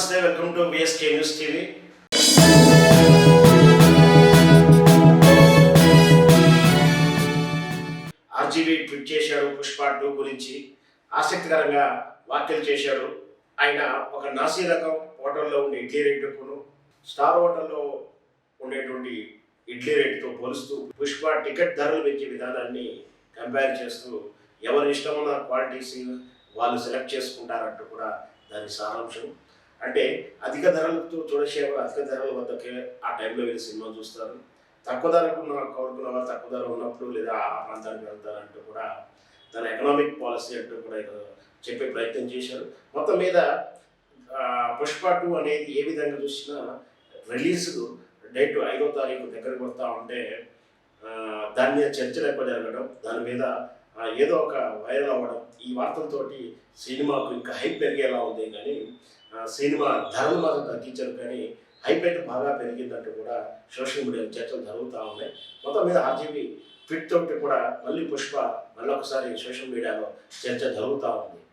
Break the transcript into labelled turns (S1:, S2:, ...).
S1: నమస్తే welcome to BSK news TV RGB tweet చేశాడు Pushpa two గురించి. ఆసక్తికరంగా వ్యాఖ్యలు చేశాడు. ఆయన ఒక నాసీ రకం హోటల్లో ఉండే ఇడ్లీ రేటుకును స్టార్ హోటల్లో ఉండేటువంటి ఇడ్లీ రేటుతో పోలుస్తూ పుష్ప టికెట్ ధరలు పెంచే విధానాన్ని కంపేర్ చేస్తూ ఎవరి ఇష్టమున్న క్వాలిటీస్ వాళ్ళు సెలెక్ట్ చేసుకుంటారంటూ కూడా దాని సారాంశం. అంటే అధిక ధరలతో చూడసేవారు అధిక ధరల వద్దకే ఆ టైంలో వెళ్ళి సినిమా చూస్తారు. తక్కువ ధరకు ఉన్న కోరుకున్న వారు తక్కువ ధర ఉన్నప్పుడు లేదా ఆ ప్రాంతానికి వెళ్తారంటూ కూడా తన ఎకనామిక్ పాలసీ అంటూ కూడా చెప్పే ప్రయత్నం చేశారు. మొత్తం మీద పుష్ప టూ అనేది ఏ విధంగా చూసినా రిలీజ్ డేట్ ఐదో తారీఖు దగ్గరకు వస్తూ ఉంటే దాని మీద చర్చలు ఎక్కువ జరగడం దాని మీద ఏదో ఒక వైరల్ అవ్వడం ఈ వార్తలతోటి సినిమాకు ఇంకా హైప్ పెరిగేలా ఉంది. కానీ సినిమా ధరలు మాత్రం తగ్గించారు కానీ హైప్ బాగా పెరిగిందంటూ కూడా సోషల్ మీడియాలో చర్చలు జరుగుతూ ఉన్నాయి. మొత్తం మీద ఆర్జీబీ ఫిట్ తోటి కూడా మళ్ళీ పుష్ప మళ్ళొకసారి సోషల్ మీడియాలో చర్చ జరుగుతూ ఉంది.